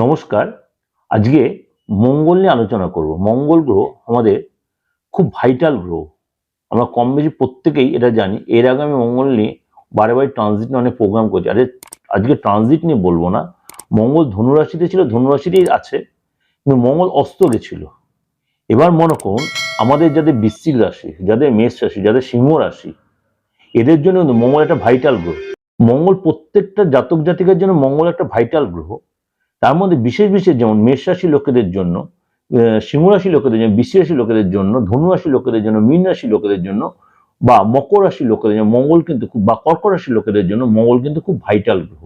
নমস্কার। আজকে মঙ্গল নিয়ে আলোচনা করব। মঙ্গল গ্রহ আমাদের খুব ভাইটাল গ্রহ। আমরা কম বেশি প্রত্যেকেই এটা জানি। এর আগে আমি মঙ্গল নিয়ে বারে বারে ট্রানজিট নিয়ে অনেক প্রোগ্রাম করছি। আরে, আজকে ট্রানজিট নিয়ে বলব না। মঙ্গল ধনুরাশিতে ছিল, ধনুরাশিতেই আছে। কিন্তু মঙ্গল অস্ত গেছিল এবার মনে করুন, আমাদের যাদের বৃশ্চিক রাশি, যাদের মেষ রাশি, যাদের সিংহ রাশি, এদের জন্য মঙ্গল একটা ভাইটাল গ্রহ। মঙ্গল প্রত্যেকটা জাতক জাতিকার জন্য মঙ্গল একটা ভাইটাল গ্রহ। তার মধ্যে বিশেষ বিশেষ যেমন মেষরাশি লোকেদের জন্য সিংহরাশি সিংহ রাশি লোকেদের জন্য, বৃশ্চিক রাশি লোকেদের জন্য ধনুরাশি লোকেদের জন্য, মীন রাশি লোকেদের জন্য, বা মকর রাশি লোকেদের জন্য মঙ্গল কিন্তু খুব, বা কর্ক রাশি লোকেদের জন্য মঙ্গল কিন্তু খুব ভাইটাল গ্রহ।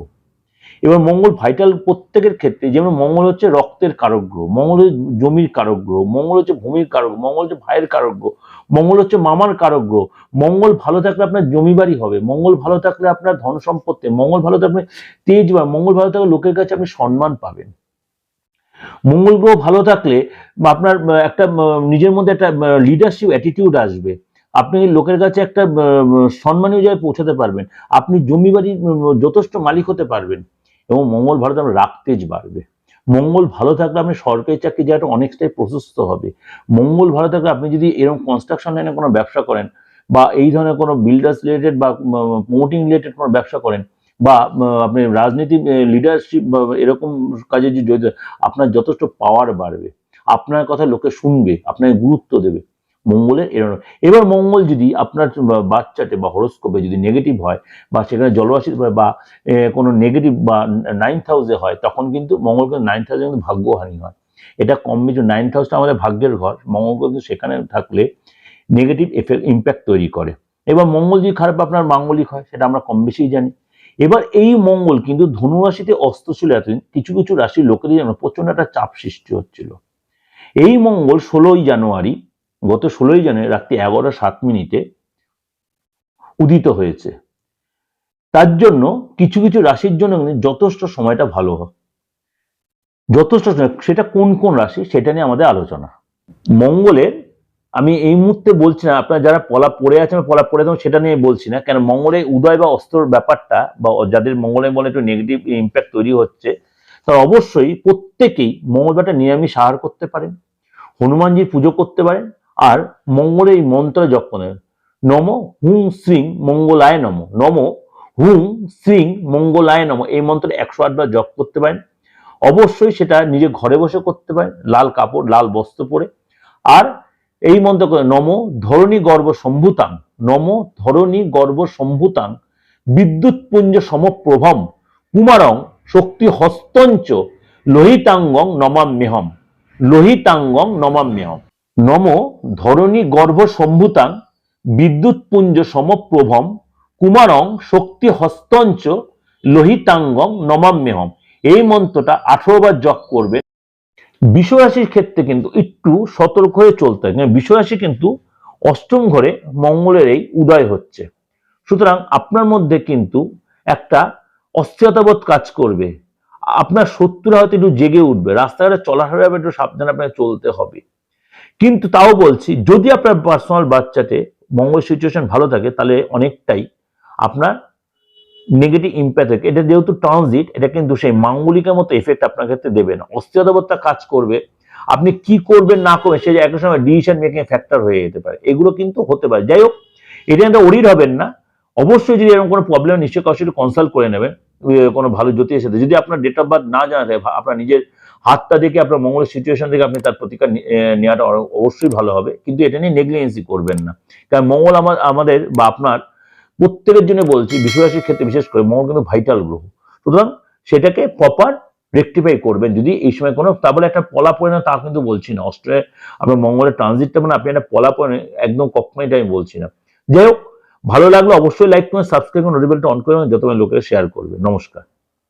এবার মঙ্গল ভাইটাল প্রত্যেকের ক্ষেত্রে, যেমন মঙ্গল হচ্ছে রক্তের কারক গ্রহ মঙ্গল হচ্ছে জমির কারক গ্রহ মঙ্গল হচ্ছে ভূমির কারক মঙ্গল হচ্ছে ভাইয়ের কারক গ্রহ মঙ্গল হচ্ছে মামার কারক গ্রহ মঙ্গল ভালো থাকলে আপনার জমি বাড়ি হবে, মঙ্গল ভালো থাকলে আপনার ধন সম্পত্তি, মঙ্গল ভালো থাকলে তেজ বা, মঙ্গল ভালো থাকলে লোকের কাছে আপনি সম্মান পাবেন। মঙ্গল গ্রহ ভালো থাকলে আপনার একটা নিজের মধ্যে একটা লিডারশিপ অ্যাটিটিউড আসবে। আপনি লোকের কাছে একটা সম্মানীয় জায়গায় পৌঁছাতে পারবেন। আপনি জমি বাড়ির যথেষ্ট মালিক হতে পারবেন। এবং মঙ্গল ভালো থাকলে রাগতেজ বাড়বে মঙ্গল ভালো থাকলে আপনি সরকারি চাকরি জায়গাটা অনেকটাই প্রশস্ত হবে। মঙ্গল ভালো থাকলে আপনি যদি এরকম কনস্ট্রাকশন লাইনে কোনো ব্যবসা করেন বা এই ধরনের কোনো বিল্ডার্স রিলেটেড বা প্রমোটিং রিলেটেড কোনো ব্যবসা করেন বা আপনি রাজনীতি লিডারশিপ এরকম কাজে যদি আপনার যথেষ্ট পাওয়ার বাড়বে, আপনার কথা লোকে শুনবে, আপনাকে গুরুত্ব দেবে। মঙ্গলের এরকম এবার মঙ্গল যদি আপনার বাচ্চাতে বা হরস্কোপে যদি নেগেটিভ হয় বা সেখানে জলরাশি হয় বা কোনো নেগেটিভ বা নাইন্থ হাউসে হয়, তখন কিন্তু মঙ্গল কিন্তু নাইন্থ হাউসে কিন্তু ভাগ্যহানি হয়। এটা কম বেশি নাইন্থ হাউসটা আমাদের ভাগ্যের ঘর। মঙ্গল কিন্তু সেখানে থাকলে নেগেটিভ এফেক্ট ইম্প্যাক্ট তৈরি করে। এবার মঙ্গল যদি খারাপ, আপনার মাঙ্গলিক হয়, সেটা আমরা কম বেশিই জানি। এবার এই মঙ্গল কিন্তু ধনুরাশিতে অস্ত ছিল এতদিন কিছু কিছু রাশির লোকেদের যেন প্রচণ্ড একটা চাপ সৃষ্টি হচ্ছিল। এই মঙ্গল ষোলোই জানুয়ারি গত ষোলোই জানুয়ারি রাত্রি এগারোটা সাত মিনিটে উদিত হয়েছে। তার জন্য কিছু কিছু রাশির জন্য যথেষ্ট সময়টা ভালো যথেষ্ট সেটা কোন কোন রাশি সেটা নিয়ে আমাদের আলোচনা। মঙ্গলের, আমি এই মুহূর্তে বলছি না, আপনারা যারা পলা পড়ে আছেন, পলা পড়ে আছেন, সেটা নিয়ে বলছি না, কেন মঙ্গলে উদয় বা অস্তর ব্যাপারটা বা যাদের মঙ্গলে বলে একটু নেগেটিভ ইম্প্যাক্ট তৈরি হচ্ছে, তারা অবশ্যই প্রত্যেকেই মঙ্গলবারটা নিরামিষ আহার করতে পারেন, হনুমানজির পুজো করতে পারেন আর মঙ্গলের এই মন্ত্র জপ করেন। নম হুম শ্রীং মঙ্গলায় নম। নম হুম শ্রীং মঙ্গলায় নম। এই মন্ত্র একশো আটবার জপ করতে পারেন। অবশ্যই সেটা নিজে ঘরে বসে করতে পারেন। লাল কাপড়, লাল বস্ত্র পরে। আর এই মন্ত্র করে নম ধরণী গর্ভ সম্ভুতাং। নম ধরণী গর্ভ সম্ভুতাং বিদ্যুৎ পুঞ্জ সমপ্রভম কুমারং শক্তি হস্তঞ্চ লোহিতাঙ্গং নমাম্যহম। লোহিতাঙ্গং নমাম্যহম। নম ধরণী গর্ভ সম্ভুতাং বিদ্যুৎ পুঞ্জ সমপ্রভম কুমারং শক্তি হস্তঞ্চ লোহিতাঙ্গং নমাম্যহম। এই মন্ত্রটা আঠারো বার জপ করবে। বিশ্বরাশির ক্ষেত্রে কিন্তু একটু সতর্ক হয়ে চলতে হয়। বিশ্বরাশি কিন্তু অষ্টম ঘরে মঙ্গলের এই উদয় হচ্ছে। সুতরাং আপনার মধ্যে কিন্তু একটা অস্থিরতাবোধ কাজ করবে। আপনার শত্রুরা হয়তো একটু জেগে উঠবে। রাস্তাঘাটে চলাফেরা একটু সাবধানে আপনাকে চলতে হবে। কিন্তু তাও বলছি, যদি আপনার পার্সোনাল বাচ্চাতে মঙ্গল সিচুয়েশন ভালো থাকে, তাহলে অনেকটাই আপনার নেগেটিভ ইম্প্যাক্ট থাকে। এটা যেহেতু ট্রানজিট এটা কিন্তু সেই মাঙ্গলিকের মতো এফেক্ট আপনার ক্ষেত্রে দেবে না। অস্থিরতাবোধটা কাজ করবে। আপনি কি করবেন, না করবেন, সে একই সময় ডিসিশন মেকিং ফ্যাক্টর হয়ে যেতে পারে। এগুলো কিন্তু হতে পারে। যাই হোক, এটা কিন্তু ওরিড হবেন না। অবশ্যই যদি এরকম কোনো প্রবলেম নিশ্চয়ই কারোর সাথে কনসাল্ট করে নেবেন। কোনো ভালো জ্যোতিষের সাথে। যদি আপনার ডেট অফ বার্থ না জানা থাকে, আপনার নিজের হাতটা দেখে আপনার মঙ্গলের সিচুয়েশন থেকে আপনি তার প্রতিকার নেওয়াটা অবশ্যই ভালো হবে। কিন্তু এটা নিয়ে নেগলিজেন্সি করবেন না। কারণ মঙ্গল আমাদের বা আপনার প্রত্যেকের জন্য বলছি, বিশ্বরাশির ক্ষেত্রে বিশেষ করে মঙ্গল কিন্তু ভাইটাল গ্রহ। সুতরাং সেটাকে প্রপার রেকটিফাই করবেন। যদি এই সময় কোনো তা বলে একটা পলা পড়ে না তা কিন্তু বলছি না। অস্ট্রে আপনার মঙ্গলের ট্রানজিটটা মানে আপনি একটা পলা পড়ে একদম কখনোই আমি বলছি না। যাই হোক, ভালো লাগলে অবশ্যই লাইক করুন সাবস্ক্রাইব করুন নোটিফিকেশনটা অন করে যত লোকের শেয়ার করবে। নমস্কার।